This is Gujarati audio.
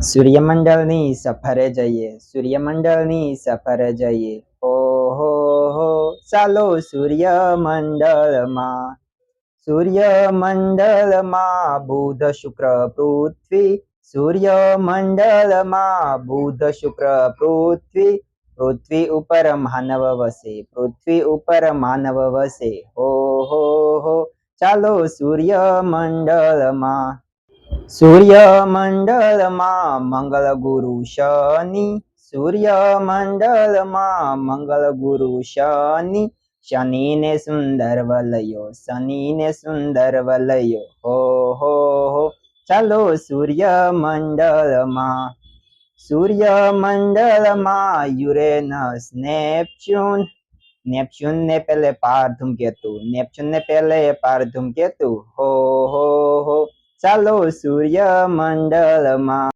સૂર્યમંડળની સફરે જઈએ, સૂર્યમંડળની સફરે જઈએ. ઓહો હો, ચાલો સૂર્યમંડળમાં સૂર્યમંડળમાં બુધ શુક્ર પૃથ્વી, સૂર્યમંડળમાં બુધ શુક્ર પૃથ્વી પૃથ્વી ઉપર માનવ વસે, પૃથ્વી ઉપર માનવ વસે. હો હો હો, ચાલો સૂર્યમંડળમાં સૂર્યમંડળમાં મંગળ ગુરુ શનિ સૂર્યમંડળમાં મંગળ ગુરુ શનિ શનિને સુંદર વલયો શનિને સુંદર વલયો હો હો હો ચાલો સૂર્યમંડળમાં સૂર્યમંડળમાં યુરેનસ નેપચ્યુન નેપચ્યુન ને પેલે પાર ધૂમકેતુ નેપચ્યુન ને પેલે પાર ધૂમકેતુ હો હો હો સૂર્ય સૂર્યમંડળમાં